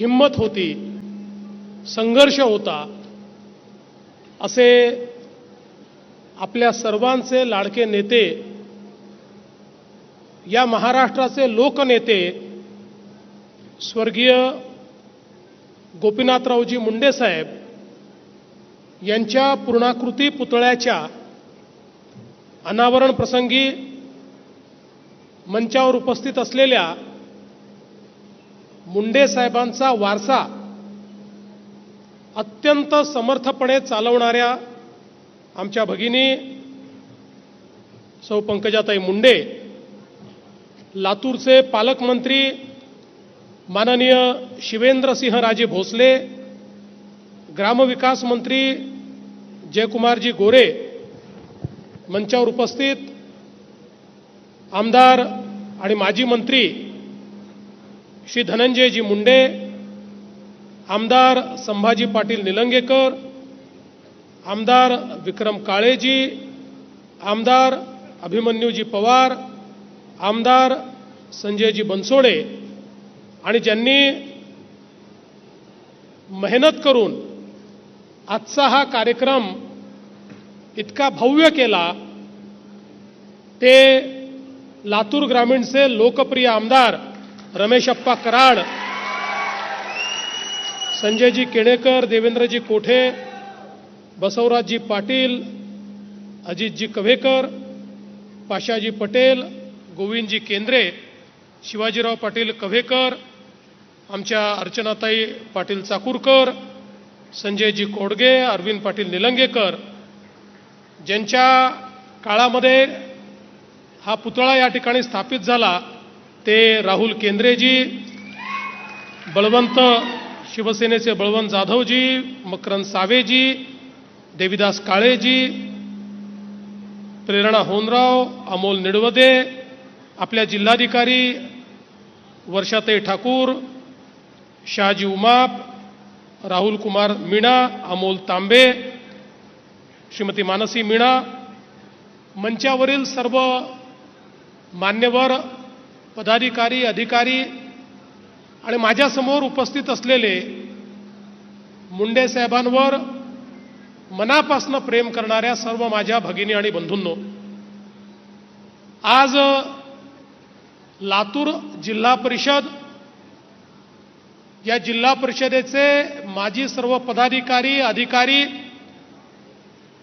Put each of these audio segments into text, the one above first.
हिंमत होती संघर्ष होता असे आपल्या सर्वांचे लाडके नेते या महाराष्ट्राचे लोकनेते स्वर्गीय गोपीनाथरावजी मुंडे साहेब यांच्या पूर्णाकृती पुतळ्याच्या अनावरण प्रसंगी मंचावर उपस्थित असलेल्या मुंडे साहेबांचा वारसा अत्यंत समर्थपणे चालवणाऱ्या आमच्या भगिनी सौ पंकजाताई मुंडे लातूरचे पालकमंत्री माननीय शिवेंद्रसिंहराजे भोसले ग्रामविकास मंत्री जयकुमारजी गोरे मंचावर उपस्थित आमदार आणि माजी मंत्री श्री धनंजयजी मुंडे आमदार संभाजी पाटील निलंगेकर आमदार विक्रम काळेजी आमदार अभिमन्यूजी पवार आमदार संजयजी बनसोडे आणि ज्यांनी मेहनत करून आजचा हा कार्यक्रम इतका भव्य केला ते लातूर ग्रामीणचे लोकप्रिय आमदार रमेशप्पा कराड संजयजी केणेकर देवेंद्रजी कोठे बसवराजजी पाटील अजितजी कव्हेकर पाशाजी पटेल गोविंदजी केंद्रे शिवाजीराव पाटील कव्हेकर आमच्या अर्चनाताई पाटील चाकूरकर संजयजी कोडगे अरविंद पाटील निलंगेकर. ज्यांच्या काळामध्ये हा पुतळा या ठिकाणी स्थापित झाला ते राहुल केंद्रेजी बळवंत शिवसेनेचे बळवंत जाधवजी मकरंद सावेजी देविदास काळेजी प्रेरणा होनराव अमोल निडवदे आपल्या जिल्हाधिकारी वर्षाताई ठाकूर शहाजी उमाप राहुल कुमार मीणा अमोल तांबे श्रीमती मानसी मीणा मंचावरील सर्व मान्यवर पदाधिकारी अधिकारी आणि माझ्यासमोर उपस्थित असलेले मुंडे साहेबांवर मनापासनं प्रेम करणाऱ्या सर्व माझ्या भगिनी आणि बंधूंनो आज लातूर जिल्हा परिषद या जिल्हा परिषदेचे माजी सर्व पदाधिकारी अधिकारी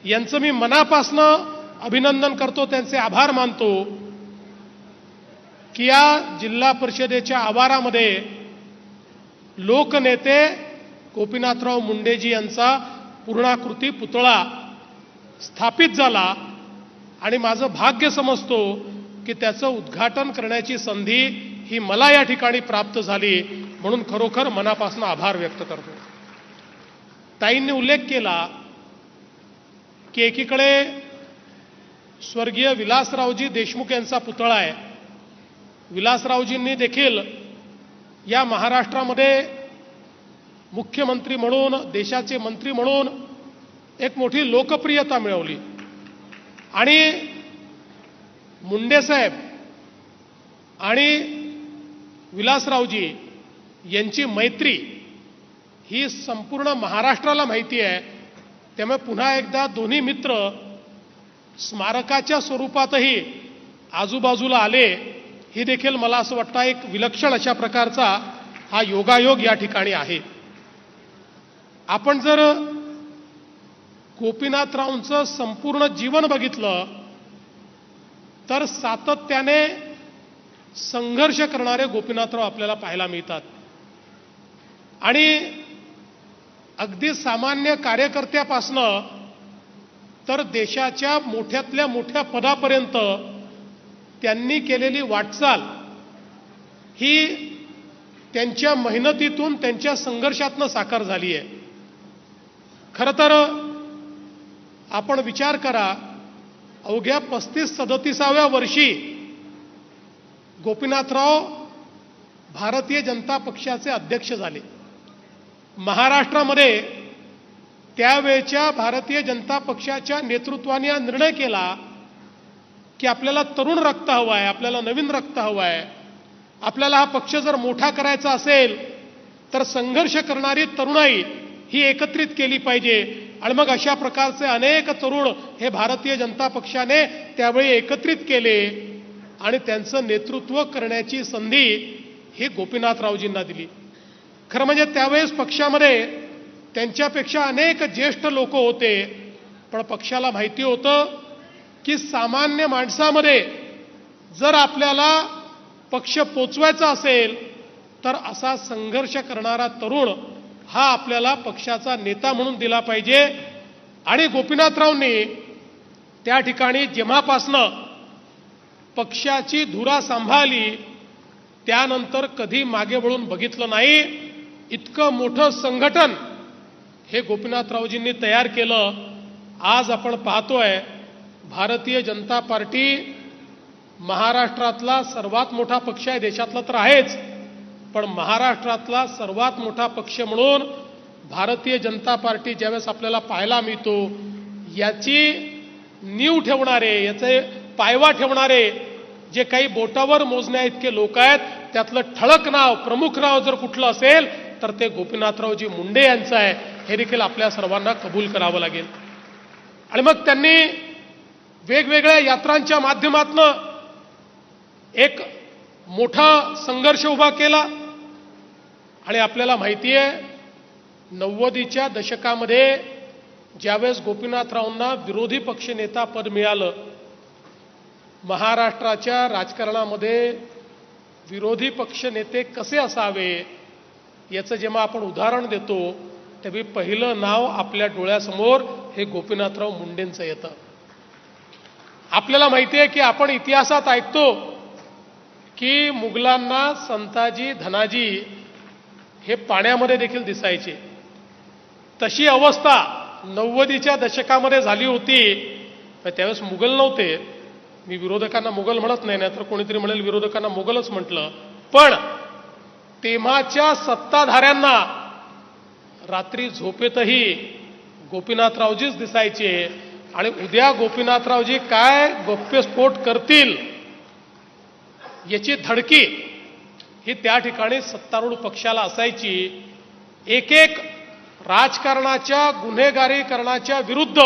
यांचं मी मनापासनं अभिनंदन करतो त्यांचे आभार मानतो. की या जिल्हा परिषदेच्या आवारामध्ये लोकनेते गोपीनाथराव मुंडेजी यांचा पूर्णाकृती पुतळा स्थापित झाला आणि माझं भाग्य समजतो की त्याचं उद्घाटन करण्याची संधी ही मला या ठिकाणी प्राप्त झाली म्हणून खरोखर मनापासून आभार व्यक्त करतो. ताईंनी उल्लेख केला की एकीकडे स्वर्गीय विलासरावजी देशमुख यांचा पुतळा आहे. विलासरावजींनी देखील या महाराष्ट्रामध्ये मुख्यमंत्री म्हणून देशाचे मंत्री म्हणून एक मोठी लोकप्रियता मिळवली. आणि मुंडेसाहेब आणि विलासरावजी यांची मैत्री ही संपूर्ण महाराष्ट्राला माहिती आहे. त्यामुळे पुन्हा एकदा दोन्ही मित्र स्मारकाच्या स्वरूपातही आजूबाजूला आले. हे देखील मला असं वाटतं एक विलक्षण अशा प्रकारचा हा योगायोग या ठिकाणी आहे. आपण जर गोपीनाथरावांचं संपूर्ण जीवन बघितलं तर सातत्याने संघर्ष करणारे गोपीनाथराव आपल्याला पाहायला मिळतात. आणि अगदी सामान्य कार्यकर्त्यापासनं तर देशाच्या मोठ्यातल्या मोठ्या पदापर्यंत त्यांनी केलेली वाटचाल ही त्यांच्या मेहनतीतून त्यांच्या संघर्षातनं साकार झाली आहे. खरं तर आपण विचार करा अवघ्या पस्तीस सदतीसाव्या वर्षी गोपीनाथराव भारतीय जनता पक्षाचे अध्यक्ष झाले. महाराष्ट्रामध्ये त्यावेळच्या भारतीय जनता पक्षाच्या नेतृत्वाने हा निर्णय केला की आपल्याला तरुण रक्त हवं आहे आपल्याला नवीन रक्त हवं आहे. आपल्याला हा पक्ष जर मोठा करायचा असेल तर संघर्ष करणारी तरुणाई ही एकत्रित केली पाहिजे. आणि मग अशा प्रकारचे अनेक तरुण हे भारतीय जनता पक्षाने त्यावेळी एकत्रित केले. आणि त्यांचं नेतृत्व करण्याची संधी ही गोपीनाथरावजींना दिली. खरं म्हणजे त्यावेळेस पक्षामध्ये त्यांच्यापेक्षा अनेक ज्येष्ठ लोक होते पण पक्षाला माहिती होतं की सामान्य माणसामध्ये जर आपल्याला पक्ष पोचवायचा असेल तर असा संघर्ष करणारा तरुण हा आपल्याला पक्षाचा नेता म्हणून दिला पाहिजे. आणि गोपीनाथरावनी त्या ठिकाणी जेव्हापासनं पक्षाची धुरा सांभाळली त्यानंतर कधी मागे वळून बघितलं नाही. इतकं मोठं संघटन हे गोपीनाथरावजींनी तयार केलं. आज आपण पाहतोय भारतीय जनता पार्टी महाराष्ट्रातला सर्वात मोठा पक्ष आहे देशातला तर आहेच. पण महाराष्ट्रातला सर्वात मोठा पक्ष म्हणून भारतीय जनता पार्टी ज्यावेळेस आपल्याला पाहायला मिळतो याची नीव ठेवणारे याचे पायवा ठेवणारे जे काही बोटावर मोजण्या इतके लोक आहेत त्यातलं ठळक नाव प्रमुख नाव जर कुठलं असेल तर ते गोपीनाथरावजी मुंडे यांचं आहे. हे देखील आपल्या सर्वांना कबूल करावं लागेल. आणि मग त्यांनी वेगवेगळ्या यात्रांच्या माध्यमातनं एक मोठा संघर्ष उभा केला. आणि आपल्याला माहिती आहे नव्वदीच्या दशकामध्ये ज्यावेळेस गोपीनाथरावांना विरोधी पक्षनेता पद मिळालं महाराष्ट्राच्या राजकारणामध्ये विरोधी पक्षनेते कसे असावे याचं जेव्हा आपण उदाहरण देतो तेव्हा पहिलं नाव आपल्या डोळ्यासमोर हे गोपीनाथराव मुंडेंचं येतं. आपल्याला माहिती आहे की आपण इतिहासात ऐकतो की मुघलांना संताजी धनाजी हे पाण्यामध्ये देखील दिसायचे. तशी अवस्था नव्वदीच्या दशकामध्ये झाली होती. त्यावेळेस मुघल नव्हते. मी विरोधकांना मुघल म्हणत नाही नाहीतर कोणीतरी म्हणेल विरोधकांना मुघलच म्हटलं. पण तेव्हाच्या सत्ताधाऱ्यांना रात्री झोपेतही गोपीनाथरावजीच दिसायचे. आणि उद्या गोपीनाथरावजी काय गौप्यस्फोट करतील याची धडकी ही त्या ठिकाणी सत्तारूढ पक्षाला असायची. एक एक राजकारणाच्या गुन्हेगारीकरणाच्या विरुद्ध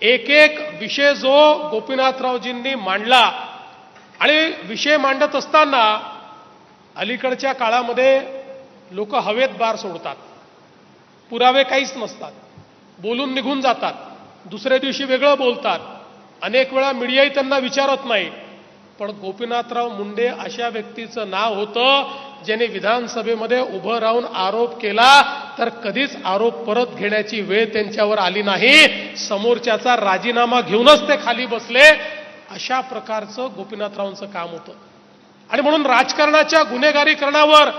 एक एक विषय जो गोपीनाथरावजींनी मांडला आणि विषय मांडत असताना अलीकडच्या काळामध्ये लोक हवेत बार सोडतात. पुरावे काहीच नसतात. बोलून निघून जातात. दुसऱ्या दिवशी वेगळं बोलतात. अनेक वेळा मीडियाही त्यांना विचारत नाही. पण गोपीनाथराव मुंडे अशा व्यक्तीचं नाव होतं ज्याने विधानसभेमध्ये उभं राहून आरोप केला तर कधीच आरोप परत घेण्याची वेळ त्यांच्यावर आली नाही. समोरच्याचा राजीनामा घेऊनच ते खाली बसले. अशा प्रकारचं गोपीनाथरावांचं काम होतं. आणि म्हणून राजकारणाच्या गुन्हेगारीकरणावर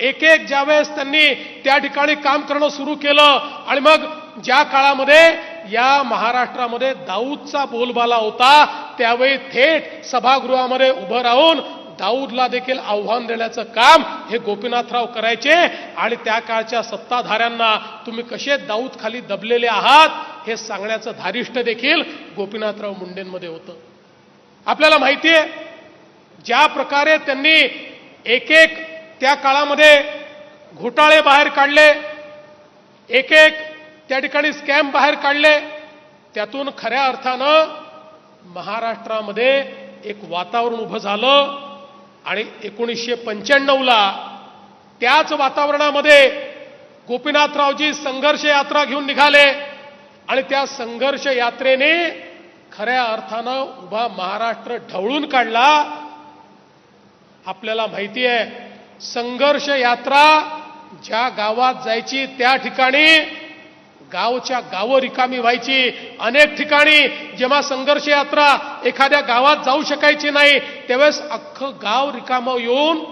एक एक ज्यावेळेस त्यांनी त्या ठिकाणी काम करणं सुरू केलं आणि मग ज्या काळामध्ये या महाराष्ट्रामध्ये दाऊदचा बोलबाला होता त्यावेळी थेट सभागृहामध्ये उभं राहून दाऊदला देखील आव्हान देण्याचं काम हे गोपीनाथराव करायचे. आणि त्या काळच्या सत्ताधाऱ्यांना तुम्ही कसे दाऊद खाली दबलेले आहात हे सांगण्याचं धारिष्ट देखील गोपीनाथराव मुंडेंमध्ये होतं. आपल्याला माहिती आहे ज्या प्रकारे त्यांनी एक एक त्या काळामध्ये घोटाळे बाहेर काढले एक एक त्या ठिकाणी स्कॅम बाहेर काढले. त्यातून खऱ्या अर्थानं महाराष्ट्रामध्ये एक वातावरण उभं झालं आणि एकोणीसशे पंच्याण्णवला त्याच वातावरणामध्ये गोपीनाथरावजी संघर्ष यात्रा घेऊन निघाले आणि त्या संघर्ष यात्रेने खऱ्या अर्थानं उभा महाराष्ट्र ढवळून काढला. आपल्याला माहिती आहे संघर्ष यात्रा ज्या गावात जायची त्या ठिकाणी गावच्या गावं रिकामी व्हायची. अनेक ठिकाणी जेव्हा संघर्ष यात्रा एखाद्या गावात जाऊ शकायची नाही त्यावेळेस अख्खं गाव रिकामं येऊन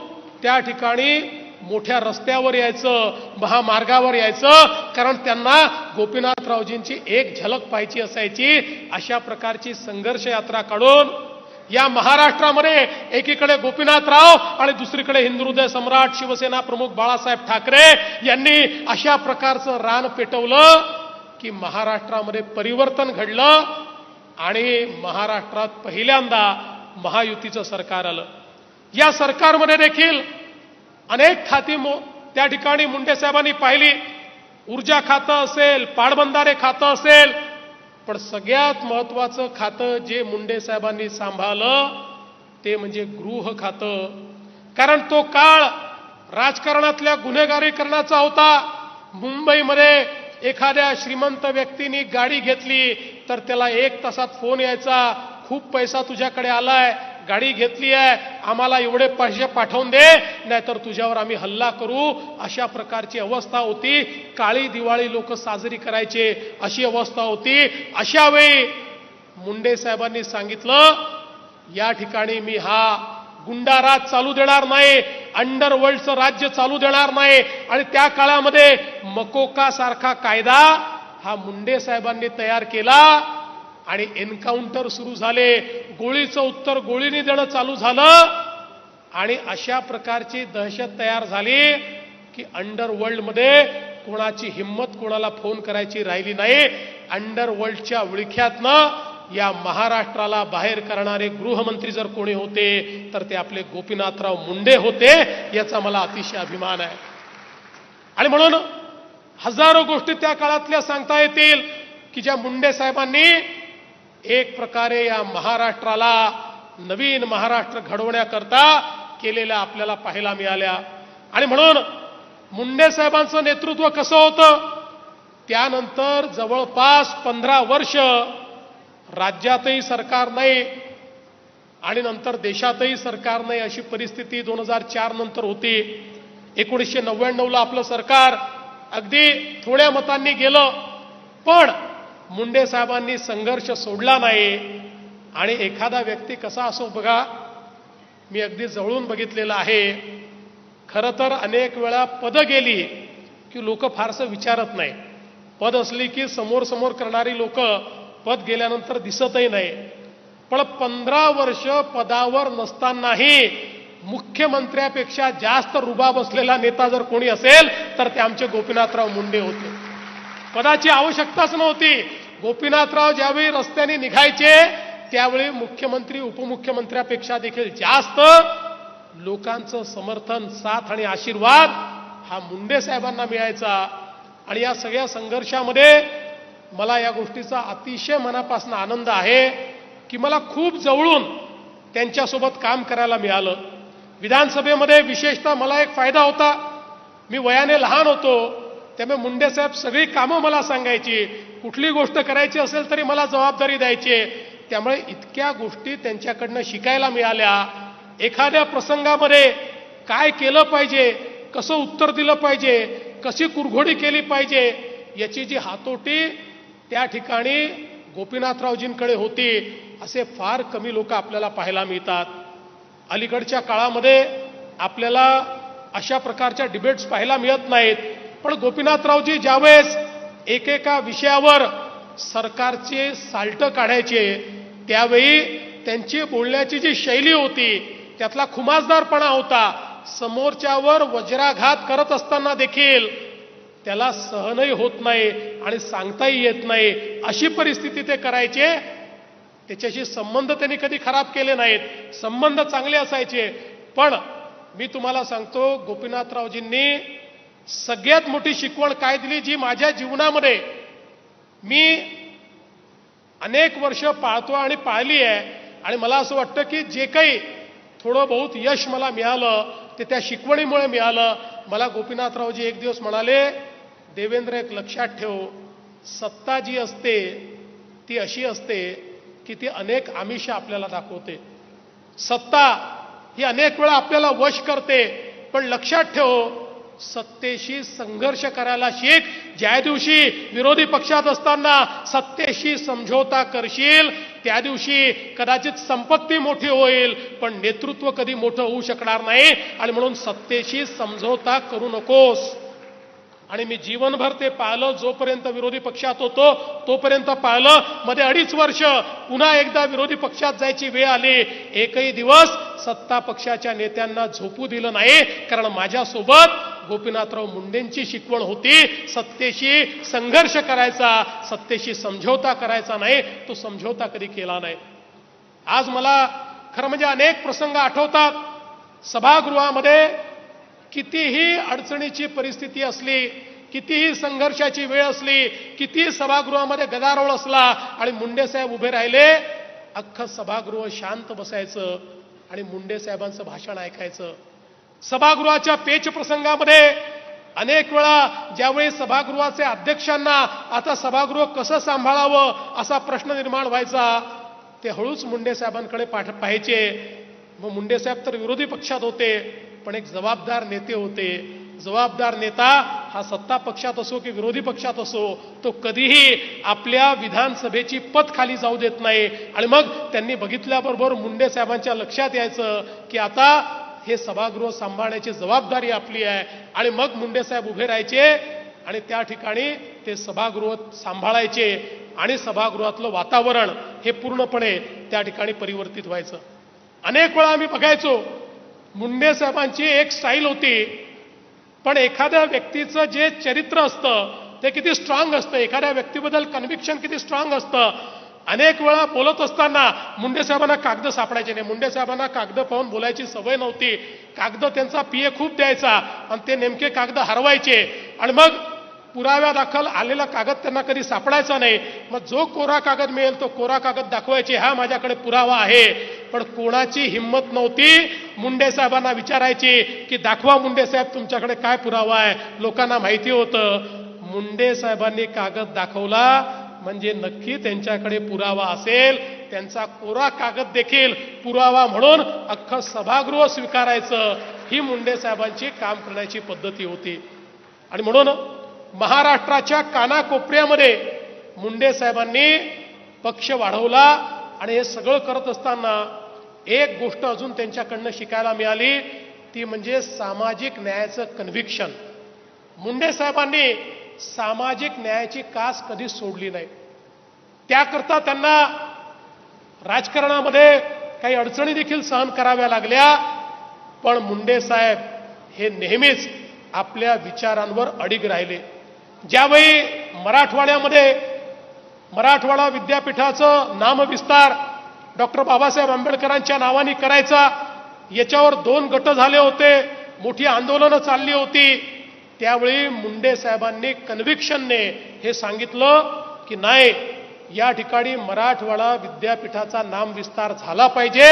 त्या ठिकाणी मोठ्या रस्त्यावर यायचं महामार्गावर यायचं. कारण त्यांना गोपीनाथरावजींची एक झलक पाहायची असायची. अशा प्रकारची संघर्ष यात्रा काढून या महाराष्ट्रामध्ये एकीकडे गोपीनाथराव आणि दुसरीकडे हिंदुहृदय सम्राट शिवसेना प्रमुख बाळासाहेब ठाकरे यांनी अशा प्रकारचं रान पेटवलं की महाराष्ट्रामध्ये परिवर्तन घडलं आणि महाराष्ट्रात पहिल्यांदा महायुतीचं सरकार आलं. या सरकारमध्ये देखील अनेक खाती त्या ठिकाणी मुंडे साहेबांनी पाहिली. ऊर्जा खातं असेल पाटबंधारे खातं असेल पण सगळ्यात महत्त्वाचं खातं जे मुंडे साहेबांनी सांभाळलं ते म्हणजे गृह खातं. कारण तो काळ राजकारणातल्या गुन्हेगारीकरणाचा होता. मुंबईमध्ये एखाद्या श्रीमंत व्यक्तीने गाडी घेतली तर त्याला एक तासात फोन यायचा. खूप पैसा तुझ्याकडे आलाय. गाडी घेतली आहे आम्हाला एवढे पैसे पाठवून दे नाहीतर तुझ्यावर आम्ही हल्ला करू. अशा प्रकारची अवस्था होती. काळी दिवाळी लोक साजरी करायचे अशी अवस्था होती. अशा वेळी मुंडे साहेबांनी सांगितलं या ठिकाणी मी हा गुंडाराज चालू देणार नाही अंडरवर्ल्डचं राज्य चालू देणार नाही. आणि त्या काळामध्ये मकोका सारखा कायदा हा मुंडे साहेबांनी तयार केला. आणि एन्काउंटर सुरू झाले. गोळीचं उत्तर गोळीने देणं चालू झालं. आणि अशा प्रकारची दहशत तयार झाली की अंडरवर्ल्डमध्ये कोणाची हिंमत कोणाला फोन करायची राहिली नाही. अंडरवर्ल्डच्या विळख्यातनं या महाराष्ट्राला बाहेर करणारे गृहमंत्री जर कोणी होते तर ते आपले गोपीनाथराव मुंडे होते याचा मला अतिशय अभिमान आहे. आणि म्हणून हजारो गोष्टी त्या काळातल्या सांगता येतील की ज्या मुंडे साहेबांनी एक प्रकारे या महाराष्ट्राला नवीन महाराष्ट्र घडवण्याकरता केलेल्या आपल्याला पाहायला मिळाल्या. आणि म्हणून मुंडे साहेबांचं नेतृत्व कसं होतं? त्यानंतर जवळपास पंधरा वर्ष राज्यातही सरकार नाही आणि नंतर देशातही सरकार नाही अशी परिस्थिती दोन हजार चार नंतर होती. एकोणीसशे नव्याण्णवला आपलं सरकार अगदी थोड्या मतांनी गेलं. पण मुंडे साहेबांनी संघर्ष सोडला नाही आणि एखादा व्यक्ती कसा असो बघा मी अगदी जवळून बघितलेलं आहे. खरं तर अनेक वेळा पदं गेली की लोक फारसं विचारत नाही. पद असली की समोर समोर करणारी लोक पद गेल्यानंतर दिसतही नाही. पण पंधरा वर्ष पदावर नसतानाही मुख्यमंत्र्यापेक्षा जास्त रुबाब असलेला नेता जर कोणी असेल तर ते आमचे गोपीनाथराव मुंडे होते. पदाची आवश्यकताच नव्हती. गोपीनाथराव ज्यावेळी रस्त्याने निघायचे त्यावेळी मुख्यमंत्री उपमुख्यमंत्र्यापेक्षा देखील जास्त लोकांचं समर्थन साथ आणि आशीर्वाद हा मुंडे साहेबांना मिळायचा. आणि या सगळ्या संघर्षामध्ये मला या गोष्टीचा अतिशय मनापासून आनंद आहे की मला खूप जवळून त्यांच्यासोबत काम करायला मिळालं. विधानसभेमध्ये विशेषतः मला एक फायदा होता. मी वयाने लहान होतो. त्यामुळे मुंडे साहेब सगळी कामं मला सांगायची. कुठली गोष्ट करायची असेल तरी मला जबाबदारी द्यायची. त्यामुळे इतक्या गोष्टी त्यांच्याकडनं शिकायला मिळाल्या. एखाद्या प्रसंगामध्ये काय केलं पाहिजे कसं उत्तर दिलं पाहिजे कशी कुरघोडी केली पाहिजे याची जी हातोटी त्या ठिकाणी गोपीनाथरावजींकडे होती असे फार कमी लोक आपल्याला पाहायला मिळतात. अलीकडच्या काळामध्ये आपल्याला अशा प्रकारच्या डिबेट्स पाहायला मिळत नाहीत. पण गोपीनाथरावजी ज्यावेळेस एकेका विषयावर सरकारचे साल्ट काढायचे त्यावेळी त्यांची बोलण्याची जी शैली होती त्यातला खुमासदारपणा होता समोरच्यावर वज्राघात करत असताना देखील त्याला सहनही होत नाही आणि सांगताही येत नाही. अशी परिस्थिती ते करायचे. त्याच्याशी संबंध त्यांनी कधी खराब केले नाहीत. संबंध चांगले असायचे. पण मी तुम्हाला सांगतो गोपीनाथरावजींनी सगळ्यात मोठी शिकवण काय दिली? जी माझ्या जीवनामध्ये मी अनेक वर्ष पाळतो आणि पाळली आहे. आणि मला असं वाटतं की जे काही थोडं बहुत यश मला मिळालं ते त्या शिकवणीमुळे मिळालं. मला गोपीनाथरावजी एक दिवस म्हणाले देवेंद्र एक लक्षात ठेव. सत्ता जी असते ती अशी असते की ती अनेक आमिष आपल्याला दाखवते. सत्ता ही अनेक वेळा आपल्याला वश करते. पण लक्षात ठेव सत्तेशी संघर्ष करायला शिक ज्या दिवशी विरोधी पक्षात असताना सत्तेशी समझोता करशील त्या दिवशी कदाचित संपत्ती मोठी होईल पण नेतृत्व कधी मोठं होऊ शकणार नाही. आणि म्हणून सत्तेशी समझोता करू नकोस. आणि मी जीवनभर ते पाहिलं जोपर्यंत विरोधी पक्षात होतो तोपर्यंत पाहिलं. मध्ये अडीच वर्ष पुन्हा एकदा विरोधी पक्षात जायची वेळ आली. एकही दिवस सत्ता पक्षाच्या नेत्यांना झोपू दिलं नाही. कारण माझ्यासोबत गोपीनाथराव मुंडेंची शिकवण होती. सत्तेशी संघर्ष करायचा सत्तेशी समझोता करायचा नाही तो समझोता कधी केला नाही. आज मला खरं म्हणजे अनेक प्रसंग आठवतात. सभागृहामध्ये कितीही अडचणीची परिस्थिती असली कितीही संघर्षाची वेळ असली कितीही सभागृहामध्ये गदारोळ असला आणि मुंडे साहेब उभे राहिले अख्खं सभागृह शांत बसायचं आणि मुंडे साहेबांचं भाषण ऐकायचं. सभागृहाच्या पेच प्रसंगामध्ये अनेक वेळा ज्यावेळी सभागृहाचे अध्यक्षांना आता सभागृह कसं सांभाळावं असा प्रश्न निर्माण व्हायचा ते हळूच मुंडे साहेबांकडे पाठ पाहायचे. मग मुंडे साहेब तर विरोधी पक्षात होते पण एक जबाबदार नेते होते. जबाबदार नेता हा सत्ता पक्षात असो की विरोधी पक्षात असो तो कधीही आपल्या विधानसभेची पत खाली जाऊ देत नाही. आणि मग त्यांनी बघितल्याबरोबर मुंडे साहेबांच्या लक्षात यायचं की आता हे सभागृह सांभाळण्याची जबाबदारी आपली आहे. आणि मग मुंडेसाहेब उभे राहायचे आणि त्या ठिकाणी ते सभागृह सांभाळायचे आणि सभागृहातलं वातावरण हे पूर्णपणे त्या ठिकाणी परिवर्तित व्हायचं. अनेक वेळा आम्ही बघायचो मुंडे साहेबांची एक स्टाईल होती पण एखाद्या व्यक्तीचं जे चरित्र असतं ते किती स्ट्रॉंग असतं. एखाद्या व्यक्तीबद्दल कन्व्हिक्शन किती स्ट्रॉंग असतं. अनेक वेळा बोलत असताना मुंडे साहेबांना कागद सापडायचे नाही. मुंडे साहेबांना कागद पाहून बोलायची सवय नव्हती. कागद त्यांचा पिये खूप द्यायचा आणि ते नेमके कागद हरवायचे. आणि मग पुराव्या दाखल आलेला कागद त्यांना कधी सापडायचा नाही. मग जो कोरा कागद मिळेल तो कोरा कागद दाखवायचे. हा माझ्याकडे पुरावा आहे. पण कोणाची हिंमत नव्हती मुंडे साहेबांना विचारायची की दाखवा मुंडे साहेब तुमच्याकडे काय पुरावा आहे? लोकांना माहिती होतं. मुंडे साहेबांनी कागद दाखवला. म्हणजे नक्की त्यांच्याकडे पुरावा असेल त्यांचा कोरा कागद देखील पुरावा म्हणून अख्खं सभागृह स्वीकारायचं. ही मुंडे साहेबांची काम करण्याची पद्धती होती. आणि म्हणून महाराष्ट्राच्या कानाकोपऱ्यामध्ये मुंडे साहेबांनी पक्ष वाढवला आणि हे सगळं करत असताना एक गोष्ट अजून त्यांच्याकडनं शिकायला मिळाली ती म्हणजे सामाजिक न्यायाचं कन्व्हिक्शन मुंडे साहेबांनी सामाजिक न्यायाची कास कधी सोडली नाही. त्याकरता त्यांना राजकारणामध्ये काही अडचणी देखील सहन कराव्या लागल्या. पण मुंडे साहेब हे नेहमीच आपल्या विचारांवर अडीग राहिले. ज्यावेळी मराठवाड्यामध्ये मराठवाडा विद्यापीठाचं नामविस्तार डॉक्टर बाबासाहेब आंबेडकरांच्या नावाने करायचा याच्यावर दोन गट झाले होते मोठी आंदोलनं चालली होती. त्यावेळी मुंडे साहेबांनी कन्व्हिक्शनने हे सांगितलं की नाही या ठिकाणी मराठवाडा विद्यापीठाचा नामविस्तार झाला पाहिजे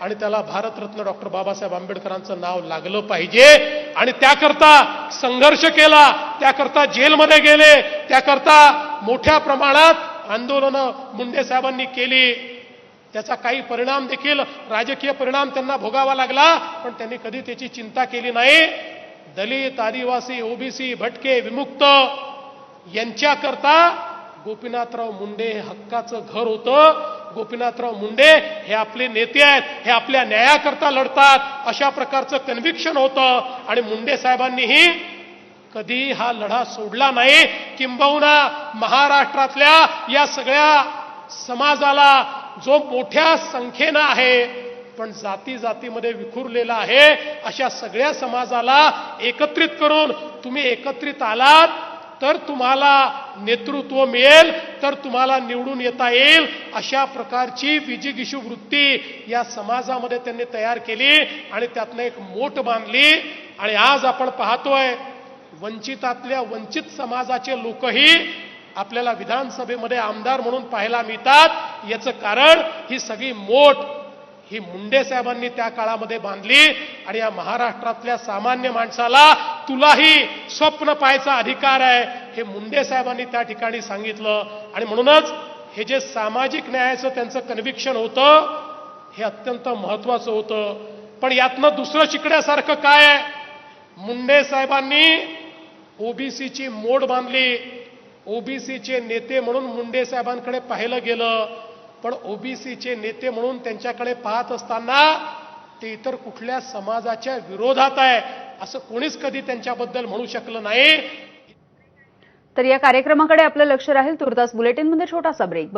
आणि त्याला भारतरत्न डॉक्टर बाबासाहेब आंबेडकरांचं नाव लागलं पाहिजे. आणि त्याकरता संघर्ष केला त्याकरता जेलमध्ये गेले त्याकरता मोठ्या प्रमाणात आंदोलनं मुंडे साहेबांनी केली. त्याचा काही परिणाम देखील राजकीय परिणाम त्यांना भोगावा लागला पण त्यांनी कधी त्याची चिंता केली नाही. दलित आदिवासी ओबीसी भटके विमुक्त यांच्याकरता गोपीनाथराव मुंडे हे हक्काचं घर होतं. गोपीनाथराव मुंडे हे आपले नेते आहेत हे आपल्या न्यायाकरता लढतात. अशा प्रकारचं कन्व्हिक्शन होतं. आणि मुंडे साहेबांनीही कधी हा लढा सोडला नाही. किंबहुना महाराष्ट्रातल्या या सगळ्या समाजाला जो मोठ्या संख्येनं आहे पण जाती जातीमध्ये विखुरलेला आहे अशा सगळ्या समाजाला एकत्रित करून तुम्ही एकत्रित आलात तर तुम्हाला नेतृत्व मिळेल तर तुम्हाला निवडून येता येईल अशा प्रकारची विजिगिशू वृत्ती या समाजामध्ये त्यांनी तयार केली आणि त्यातनं एक मोठ बांधली. आणि आज आपण पाहतोय वंचितातल्या वंचित समाजाचे लोकही आपल्याला विधानसभेमध्ये आमदार म्हणून पाहायला मिळतात. याचं कारण ही सगळी मोठ ही मुंडे साहेबांनी त्या काळामध्ये बांधली आणि या महाराष्ट्रातल्या सामान्य माणसाला तुलाही स्वप्न पाहायचा अधिकार आहे हे मुंडे साहेबांनी त्या ठिकाणी सांगितलं. आणि म्हणूनच हे जे सामाजिक न्यायाचं त्यांचं कन्व्हिक्शन होतं हे अत्यंत महत्वाचं होतं. पण यातनं दुसरं शिकण्यासारखं काय आहे? मुंडे साहेबांनी ओबीसीची मोड बांधली. ओबीसीचे नेते म्हणून मुंडे साहेबांकडे पाहिलं गेलं. पण ओबीसीचे नेते म्हणून त्यांच्याकडे पाहत असताना ते इतर कुठल्या समाजाच्या विरोधात आहे असं कोणीच कधी त्यांच्याबद्दल म्हणू शकलं नाही. तर या कार्यक्रमाकडे आपलं लक्ष राहील तुर्तास बुलेटिनमध्ये छोटासा ब्रेक.